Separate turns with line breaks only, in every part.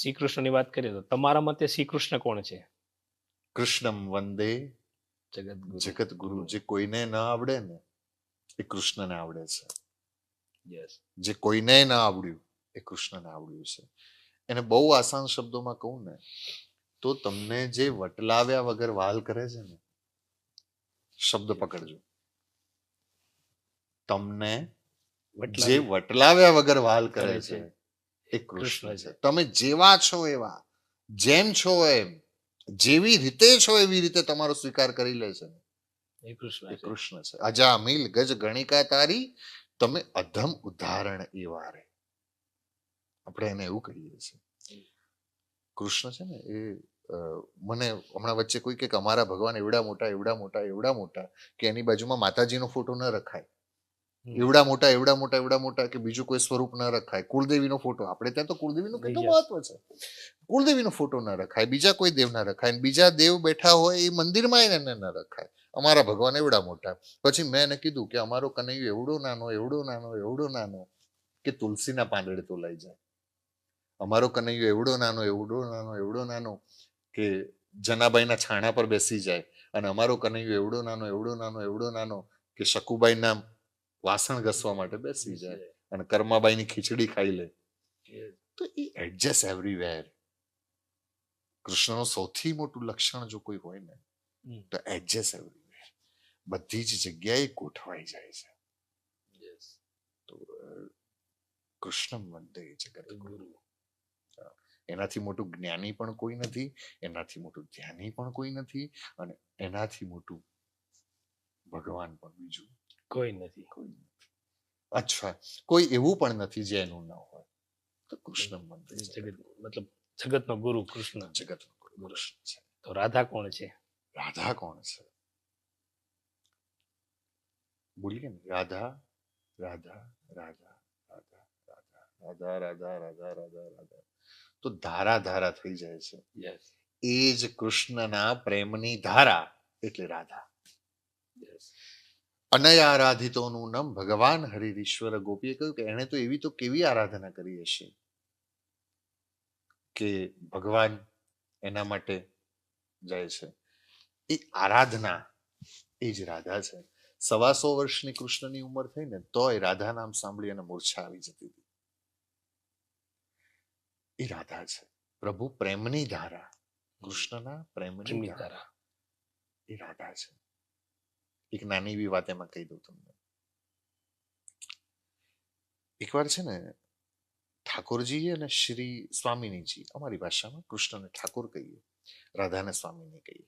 શ્રી કૃષ્ણની વાત કરીએ તો તમારા મતે શ્રી કૃષ્ણ કોણ છે?
કૃષ્ણમ વંદે
જગત
જગત ગુરુ જે કોઈને ન આવડે ને એ કૃષ્ણને આવડે છે.
યસ
જે કોઈને ન આવડ્યું એ કૃષ્ણને આવડ્યું છે. એને બહુ આસાન શબ્દોમાં કહું ને તો તમને જે વટલાવ્યા વગર વાલ કરે છે ને શબ્દ પકડજો. તમને જે વટલાવ્યા વગર વાલ કરે છે. એ કૃષ્ણ છે. તમે જેવા છો એવા જેમ છો એમ જેવી રીતે છો એવી રીતે તમારો સ્વીકાર કરી લે છે
એ કૃષ્ણ
એ
છે.
કૃષ્ણ છે અજા મિલ ગજ ગણિકા તારી તમે અધમ ઉદાહરણ એવા રે આપણે એને એવું કહીએ છીએ કૃષ્ણ છે ને એ મને હમણાં વચ્ચે કોઈ કે અમારા ભગવાન એવડા મોટા એવડા મોટા એવડા મોટા કે એની બાજુમાં માતાજીનો ફોટો ન રખાય. એવડા મોટા એવડા મોટા એવડા મોટા કે બીજું કોઈ સ્વરૂપ ન રખાય. કુળદેવીનો ફોટો. આપણે ત્યાં તો કુળદેવીનું કેટલું મહત્વ છે? કુળદેવીનો ફોટો ન રખાય બીજા કોઈ દેવ ના રખાય બીજા દેવ બેઠા હોય એ મંદિરમાં એને ન રખાય. અમારા ભગવાન એવડા મોટા. પછી મેં એને કીધું કે અમારો કનૈયો એવડો નાનો એવડો નાનો એવડો નાનો કે તુલસીના પાંદડે તોલાઈ લઈ જાય. અમારો કનૈયો એવડો નાનો એવડો નાનો એવડો નાનો કે જનાબાઈના છાણા પર બેસી જાય. અને અમારો કનૈયો એવડો નાનો એવડો નાનો એવડો નાનો કે શકુબાઈના વાસણ ઘસવા માટે બેસી જાય અને કર્માબાઈની ખીચડી ખાઈ લે. તો એ એડજસ્ટ એવરીવેર કૃષ્ણનું સૌથી મોટું લક્ષણ જો કોઈ હોય ને તો એડજસ્ટ એવરીવેર બધી જ જગ્યાએ ગોઠવાઈ જાય છે. તો કૃષ્ણ વંદે જગત
ગુરુ.
એનાથી મોટું જ્ઞાની પણ કોઈ નથી એનાથી મોટું ધ્યાની પણ કોઈ નથી અને એનાથી મોટું ભગવાન પણ બીજું
કોઈ નથી.
અચ્છા. કોઈ એવું પણ નથી જે એનું ન હોય. તો કૃષ્ણ જગત
મતલબ જગતનો ગુરુ કૃષ્ણ.
જગત કૃષ્ણ છે.
તો રાધા કોણ છે?
રાધા કોણ છે? બોલીએ ને. રાધા રાધા રાધા રાધા રાધા રાધા રાધા રાધા રાધા રાધા. તો ધારા ધારા થઈ જાય છે.
યસ
એ જ કૃષ્ણના પ્રેમની ધારા એટલે રાધા.
યસ
અનયારાધિતોનું નામ ભગવાન હરિશ્વર ગોપીએ કહ્યું કે એણે તો એવી તો કેવી આરાધના કરી હશે? કે ભગવાન એના માટે જાય છે. એ આરાધના એ જ રાધા છે. સવાસો વર્ષની કૃષ્ણની ઉંમર થઈ ને તોય રાધા નામ સાંભળી અને મૂર્છા આવી જતી હતી. એ રાધા છે. પ્રભુ પ્રેમની ધારા કૃષ્ણના પ્રેમની ધારા. એ રાધા છે. એક નાની એવી વાત એમાં કહી દઉં તમને. એકવાર છે ને ઠાકોરજી અને શ્રી સ્વામિનીજી અમારી ભાષામાં કૃષ્ણને ઠાકોર કહીએ રાધાને સ્વામીને કહીએ.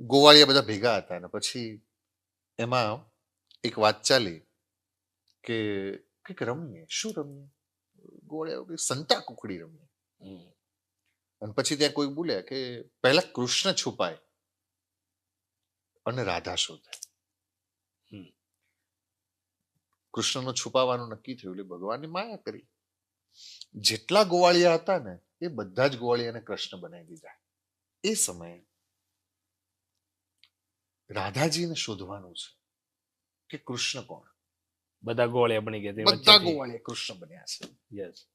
ગોવાળિયા બધા ભેગા હતા અને પછી એમાં એક વાત ચાલી કે કંઈક રમીએ. શું રમીએ? ગોવાળિયા સંતા કુકડી રમીએ. અને પછી ત્યાં કોઈ બોલ્યા કે પહેલા કૃષ્ણ છુપાય. અને રાધા શોધે. કૃષ્ણનો છુપાવાનું નક્કી થયું એટલે ભગવાનની માયા કરી. જેટલા ગોવાળિયા હતા ને એ બધા જ ગોવાળિયાને કૃષ્ણ બનાવી દીધા. એ સમયે રાધાજીને શોધવાનું છે કે કૃષ્ણ કોણ?
બધા ગોળિયા બની ગયા
બધા ગોવાળિયા કૃષ્ણ બન્યા છે.
યસ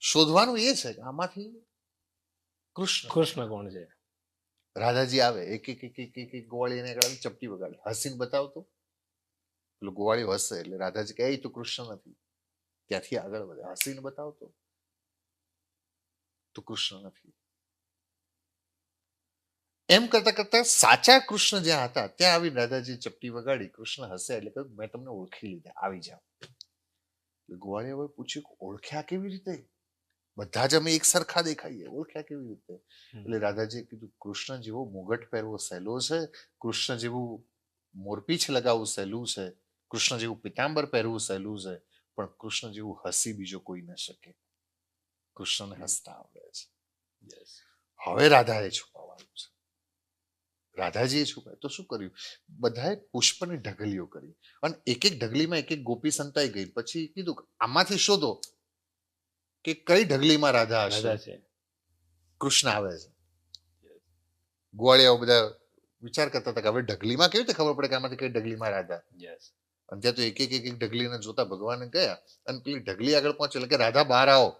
શોધવાનું એ છે કે આમાંથી કૃષ્ણ
કૃષ્ણ કોણ છે?
રાધાજી આવે, એક એક એક એક એક એક ગોવાળીને આગળ ચપટી વગાડે. હસીને બતાવતો પેલું ગોવાળી હસે એટલે રાધાજી કહે તું કૃષ્ણ નથી. ત્યાંથી આગળ વધે. હસીને બતાવતો તો. કૃષ્ણ નથી. એમ કરતા કરતા સાચા કૃષ્ણ જ્યાં હતા, ત્યાં આવી રાધાજી ચપટી વગાડી. કૃષ્ણ હસે એટલે કહ્યું, મેં તમને ઓળખી લીધા. આવી જાઓ. ગોવાળીએ હવે પૂછ્યું ઓળખ્યા કેવી રીતે? બધા જ અમે એક સરખા દેખાઈએ ઓળખ્યા કેવી રીતે? એટલે રાધાજીએ કીધું કૃષ્ણ જેવો મુગટ પહેરવો સહેલો છે કૃષ્ણ જેવું મોરપીછ લગાવવું સહેલું છે કૃષ્ણ જેવું પિતાંબર પહેરવું સહેલું છે પણ કૃષ્ણ જેવું હસી બીજો કોઈ ન શકે. કૃષ્ણને હસતા આવડે છે. હવે રાધાએ છુપાવવાનું છે. રાધાજીએ છુપાય તો શું કર્યું? બધાએ પુષ્પની ઢગલીઓ કરી. અને એક એક ઢગલીમાં એક એક ગોપી સંતાઈ ગઈ. પછી કીધું આમાંથી શોધો. કે કઈ ઢગલીમાં રાધા હશે?
છે.
કૃષ્ણ આવે છે. ગોવાળિયાઓ બધા વિચાર કરતા હતા કે હવે ઢગલીમાં કેવી રીતે ખબર પડે કે આમાંથી કઈ ઢગલીમાં રાધા અને ત્યાં તો એક એક એક ઢગલીને જોતા ભગવાન ગયા અને પેલી ઢગલી આગળ પહોંચે એટલે કે રાધા બહાર આવો.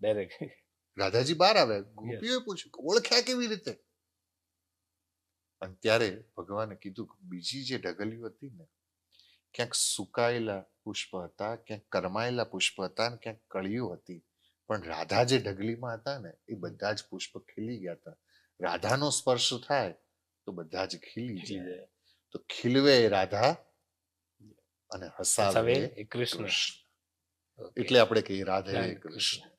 ડાયરેક્ટ
રાધાજી બહાર આવે. ગોપીઓએ પૂછ્યું ઓળખ્યા કેવી રીતે? અને ત્યારે ભગવાને કીધું કે બીજી જે ઢગલીઓ હતી ને ક્યાંક સુકાયેલા પુષ્પ હતા ક્યાંક કરમાયેલા પુષ્પ હતા અને ક્યાંક કળિયું હતી. પણ રાધા જે ઢગલીમાં હતા ને એ બધા જ પુષ્પ ખીલી ગયા હતા. રાધાનો સ્પર્શ થાય તો બધા જ ખીલી જાય. તો ખીલવે રાધા અને હસાવે
કૃષ્ણ.
એટલે આપણે કહીએ
રાધે
કૃષ્ણ.